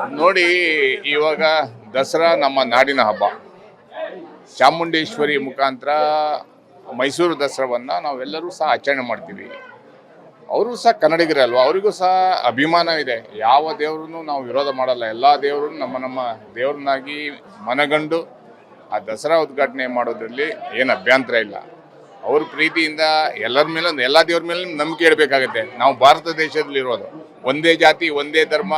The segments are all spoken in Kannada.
ನೋಡಿ, ಇವಾಗ ದಸರಾ ನಮ್ಮ ನಾಡಿನ ಹಬ್ಬ. ಚಾಮುಂಡೇಶ್ವರಿ ಮುಖಾಂತರ ಮೈಸೂರು ದಸರಾವನ್ನು ನಾವೆಲ್ಲರೂ ಸಹ ಆಚರಣೆ ಮಾಡ್ತೀವಿ. ಅವರು ಸಹ ಕನ್ನಡಿಗರೇ ಅಲ್ವಾ? ಅವರಿಗೂ ಸಹ ಅಭಿಮಾನ ಇದೆ. ಯಾವ ದೇವ್ರನ್ನೂ ನಾವು ವಿರೋಧ ಮಾಡಲ್ಲ. ಎಲ್ಲ ದೇವರು ನಮ್ಮ ನಮ್ಮ ದೇವ್ರನ್ನಾಗಿ ಮನಗಂಡು ಆ ದಸರಾ ಉದ್ಘಾಟನೆ ಮಾಡೋದ್ರಲ್ಲಿ ಏನು ಅಭ್ಯಂತರ ಇಲ್ಲ. ಅವ್ರ ಪ್ರೀತಿಯಿಂದ ಎಲ್ಲರ ಮೇಲೆ, ಎಲ್ಲ ದೇವ್ರ ಮೇಲೆ ನಂಬಿಕೆ ಇಡಬೇಕಾಗುತ್ತೆ. ನಾವು ಭಾರತ ದೇಶದಲ್ಲಿರೋದು. ಒಂದೇ ಜಾತಿ, ಒಂದೇ ಧರ್ಮ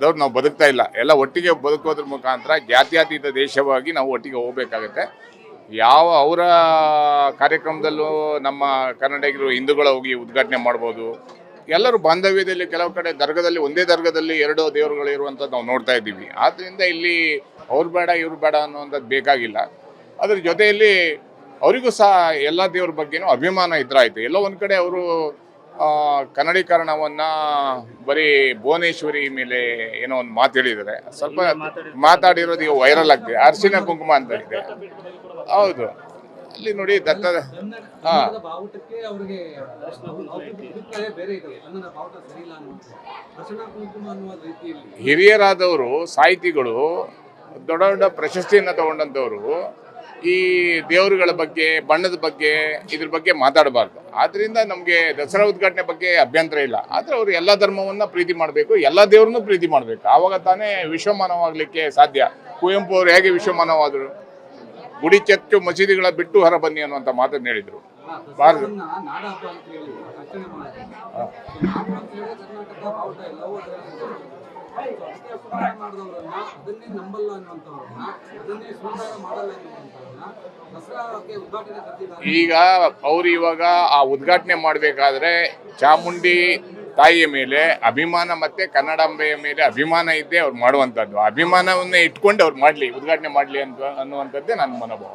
ದವ್ರು ನಾವು ಬದುಕ್ತಾ ಇಲ್ಲ. ಎಲ್ಲ ಒಟ್ಟಿಗೆ ಬದುಕೋದ್ರ ಮುಖಾಂತರ ಜಾತ್ಯಾತೀತ ದೇಶವಾಗಿ ನಾವು ಒಟ್ಟಿಗೆ ಹೋಗ್ಬೇಕಾಗತ್ತೆ. ಯಾವ ಅವರ ಕಾರ್ಯಕ್ರಮದಲ್ಲೂ ನಮ್ಮ ಕನ್ನಡಿಗರು, ಹಿಂದೂಗಳು ಹೋಗಿ ಉದ್ಘಾಟನೆ ಮಾಡ್ಬೋದು. ಎಲ್ಲರೂ ಬಾಂಧವ್ಯದಲ್ಲಿ ಕೆಲವು ಕಡೆ ದರ್ಗದಲ್ಲಿ, ಒಂದೇ ದರ್ಗದಲ್ಲಿ ಎರಡು ದೇವರುಗಳು ಇರುವಂಥದ್ದು ನಾವು ನೋಡ್ತಾ ಇದ್ದೀವಿ. ಆದ್ದರಿಂದ ಇಲ್ಲಿ ಅವ್ರು ಬೇಡ, ಇವ್ರು ಬೇಡ ಅನ್ನುವಂಥದ್ದು ಬೇಕಾಗಿಲ್ಲ. ಅದ್ರ ಜೊತೆಯಲ್ಲಿ ಅವರಿಗೂ ಸಹ ಎಲ್ಲ ದೇವ್ರ ಬಗ್ಗೆನೂ ಅಭಿಮಾನ ಇದ್ರಾಯಿತು. ಎಲ್ಲೋ ಒಂದು ಕಡೆ ಅವರು ಕನ್ನಡೀಕರಣವನ್ನ ಬರೀ ಭುವನೇಶ್ವರಿ ಮೇಲೆ ಏನೋ ಒಂದು ಮಾತು ಹೇಳಿದರೆ ಸ್ವಲ್ಪ ಮಾತಾಡಿರೋದು ಈಗ ವೈರಲ್ ಆಗ್ತಿದೆ ಅರ್ಶಿನ ಕುಂಕುಮ ಅಂತ ಇದೆ ಹೌದು. ಅಲ್ಲಿ ನೋಡಿ ದತ್ತ ಹಿರಿಯರಾದವರು ಸಾಹಿತಿಗಳು ದೊಡ್ಡ ದೊಡ್ಡ ಪ್ರಶಸ್ತಿಯನ್ನು ತಗೊಂಡಂಥವ್ರು ಈ ದೇವರುಗಳ ಬಗ್ಗೆ, ಬಣ್ಣದ ಬಗ್ಗೆ, ಇದ್ರ ಬಗ್ಗೆ ಮಾತಾಡಬಾರ್ದು. ಆದ್ರಿಂದ ನಮಗೆ ದಸರಾ ಉದ್ಘಾಟನೆ ಬಗ್ಗೆ ಅಭ್ಯಂತರ ಇಲ್ಲ. ಆದರೆ ಅವರು ಎಲ್ಲ ಧರ್ಮವನ್ನ ಪ್ರೀತಿ ಮಾಡಬೇಕು, ಎಲ್ಲ ದೇವ್ರನ್ನೂ ಪ್ರೀತಿ ಮಾಡಬೇಕು. ಆವಾಗ ತಾನೇ ವಿಶ್ವಮಾನವಾಗಲಿಕ್ಕೆ ಸಾಧ್ಯ. ಕುವೆಂಪು ಅವರು ಹೇಗೆ ವಿಶ್ವಮಾನವಾದರು? ಗುಡಿ ಚರ್ಚು ಮಸೀದಿಗಳ ಬಿಟ್ಟು ಹೊರ ಬನ್ನಿ ಅನ್ನುವಂಥ ಮಾತನ್ನು ಹೇಳಿದರು. ಭಾರತ ಮಾಡಿದವರನ್ನ ಅದನ್ನೇ ನಂಬಲ್ಲ ಅನ್ನುವಂಥವ್ರನ್ನ, ಅದನ್ನೇ ಸುಧಾರ ಮಾಡಲ್ಲ ಈಗ ಅವ್ರು ಇವಾಗ ಆ ಉದ್ಘಾಟನೆ ಮಾಡಬೇಕಾದ್ರೆ ಚಾಮುಂಡಿ ತಾಯಿಯ ಮೇಲೆ ಅಭಿಮಾನ ಮತ್ತೆ ಕನ್ನಡಾಂಬೆಯ ಮೇಲೆ ಅಭಿಮಾನ ಇದ್ದೇ ಅವ್ರು ಮಾಡುವಂಥದ್ದು. ಅಭಿಮಾನವನ್ನೇ ಇಟ್ಕೊಂಡು ಅವ್ರು ಮಾಡಲಿ, ಉದ್ಘಾಟನೆ ಮಾಡಲಿ ಅಂತ ಅನ್ನುವಂಥದ್ದೇ ನನ್ನ ಮನೋಭಾವ.